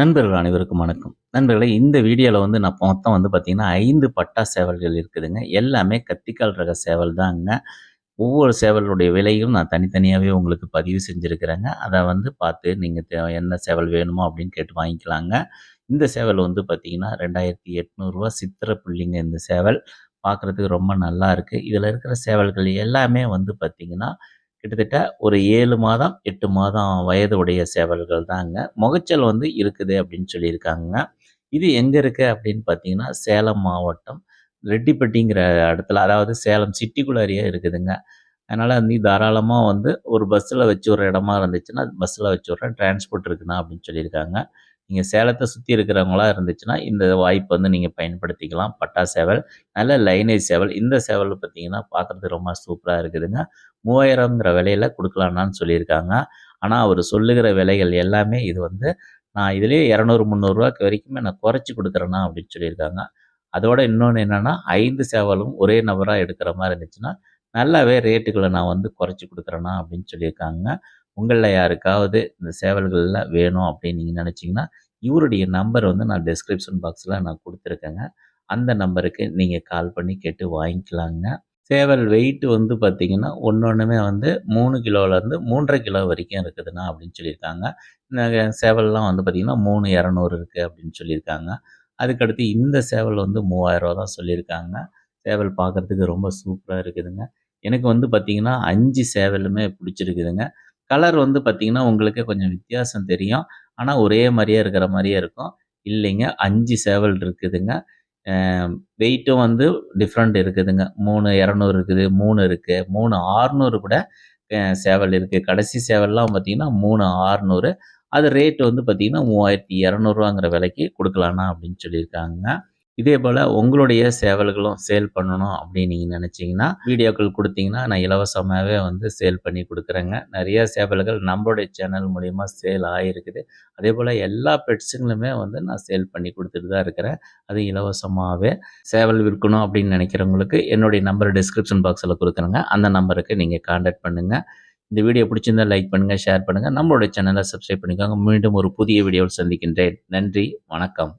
நண்பர்கள் அனைவருக்கும் வணக்கம். நண்பர்களே இந்த வீடியோவில் வந்து நான் மொத்தம் வந்து பார்த்திங்கன்னா ஐந்து பட்டா சேவல்கள் இருக்குதுங்க. எல்லாமே கத்திக்கால் ரக சேவல் தாங்க. ஒவ்வொரு சேவலுடைய விலையும் நான் தனித்தனியாகவே உங்களுக்கு பதிவு செஞ்சுருக்கிறேங்க. அதை வந்து பார்த்து நீங்கள் என்ன சேவல் வேணுமோ அப்படின்னு கேட்டு வாங்கிக்கலாங்க. இந்த சேவல் வந்து பார்த்திங்கன்னா ரெண்டாயிரத்தி எட்நூறுரூவா சித்திர புள்ளிங்க இந்த சேவல். பார்க்குறதுக்கு ரொம்ப நல்லா இருக்குது இதில் இருக்கிற சேவல்கள் எல்லாமே வந்து பார்த்திங்கன்னா கிட்டத்தட்ட ஒரு ஏழு மாதம் எட்டு மாதம் வயது உடைய சேவல்கள் தாங்க. முகச்சல் வந்து இருக்குது அப்படின்னு சொல்லியிருக்காங்க இது எங்கே இருக்குது அப்படின்னு பார்த்தீங்கன்னா சேலம் மாவட்டம் ரெட்டிப்பட்டிங்கிற இடத்துல அதாவது சேலம் சிட்டிக்குள்ளாரியே இருக்குதுங்க. அதனால் நீ தாராளமாக வந்து ஒரு பஸ்ஸில் வச்சு ஒரு இடமா இருந்துச்சுன்னா பஸ்ஸில் வச்சு விட்றேன் டிரான்ஸ்போர்ட் இருக்குண்ணா அப்படின்னு சொல்லியிருக்காங்க. நீங்கள் சேலத்தை சுற்றி இருக்கிறவங்களா இருந்துச்சுன்னா இந்த வாய்ப்பு வந்து நீங்கள் பயன்படுத்திக்கலாம். பட்டா சேவல் நல்ல லைனேஜ் சேவல். இந்த சேவல் பார்த்தீங்கன்னா பார்க்குறது ரொம்ப சூப்பராக இருக்குதுங்க. மூவாயிரங்கிற விலையில் கொடுக்கலான்னு சொல்லியிருக்காங்க. ஆனால் அவர் சொல்லுகிற விலைகள் எல்லாமே இது வந்து நான் இதுலேயே இரநூறு முந்நூறுரூவாக்கு வரைக்குமே நான் குறைச்சி கொடுக்குறேண்ணா அப்படின்னு சொல்லியிருக்காங்க. அதோட இன்னொன்று என்னென்னா ஐந்து சேவலும் ஒரே நபராக எடுக்கிற மாதிரி இருந்துச்சுன்னா நல்லாவே ரேட்டுகளை நான் வந்து குறைச்சி கொடுக்குறேண்ணா அப்படின்னு சொல்லியிருக்காங்க. உங்களில் யாருக்காவது இந்த சேவல்களில் வேணும் அப்படின்னு நீங்கள் நினச்சிங்கன்னா இவருடைய நம்பர் வந்து நான் டிஸ்கிரிப்ஷன் பாக்ஸில் நான் கொடுத்துருக்கேங்க. அந்த நம்பருக்கு நீங்கள் கால் பண்ணி கேட்டு வாங்கிக்கலாங்க. சேவல் வெயிட் வந்து பார்த்திங்கன்னா ஒன்று ஒன்றுமே வந்து மூணு கிலோலேருந்து மூன்றரை கிலோ வரைக்கும் இருக்குதுண்ணா அப்படின்னு சொல்லியிருக்காங்க. இந்த சேவல்லாம் வந்து பார்த்திங்கன்னா மூணு இரநூறு இருக்குது அப்படின்னு சொல்லியிருக்காங்க. அதுக்கடுத்து இந்த சேவல் வந்து மூவாயிரரூவா தான் சொல்லியிருக்காங்க. சேவல் பார்க்குறதுக்கு ரொம்ப சூப்பராக இருக்குதுங்க. எனக்கு வந்து பார்த்திங்கன்னா அஞ்சு சேவலுமே பிடிச்சிருக்குதுங்க. கலர் வந்து பார்த்திங்கன்னா உங்களுக்கு கொஞ்சம் வித்தியாசம் தெரியும். ஆனால் ஒரே மாதிரியே இருக்கிற மாதிரியே இருக்கும். இல்லைங்க அஞ்சு சேவல் இருக்குதுங்க. வெயிட்டும் வந்து டிஃப்ரெண்ட் இருக்குதுங்க. மூணு இரநூறு இருக்குது மூணு இருக்குது மூணு ஆறுநூறு கூட சேவல் இருக்குது கடைசி சேவல்லாம் பார்த்திங்கன்னா மூணு ஆறுநூறு. அது ரேட்டு வந்து பார்த்திங்கன்னா மூவாயிரத்தி இரநூறுவாங்கிற விலைக்கு கொடுக்கலாண்ணா அப்படின்னு சொல்லியிருக்காங்க. இதே போல் உங்களுடைய சேவல்களும் சேல் பண்ணணும் அப்படின்னு நீங்கள் நினச்சிங்கன்னா வீடியோக்கள் கொடுத்தீங்கன்னா நான் இலவசமாகவே வந்து சேல் பண்ணி கொடுக்குறேங்க. நிறைய சேவல்கள் நம்மளுடைய சேனல் மூலிமா சேல் ஆகிருக்குது அதே போல் எல்லா பெட்ஸுங்களுமே வந்து நான் சேல் பண்ணி கொடுத்துட்டு தான் இருக்கிறேன். அது இலவசமாகவே சேவல் விற்கணும் அப்படின்னு நினைக்கிறவங்களுக்கு என்னுடைய நம்பர் டிஸ்கிரிப்ஷன் பாக்ஸில் கொடுக்குறேங்க அந்த நம்பருக்கு நீங்கள் காண்டாக்ட் பண்ணுங்கள் இந்த வீடியோ பிடிச்சிருந்தால் லைக் பண்ணுங்கள் ஷேர் பண்ணுங்கள் நம்மளுடைய சேனலை சப்ஸ்கிரைப் பண்ணிக்கோங்க. மீண்டும் ஒரு புதிய வீடியோவில் சந்திக்கின்றேன். நன்றி வணக்கம்.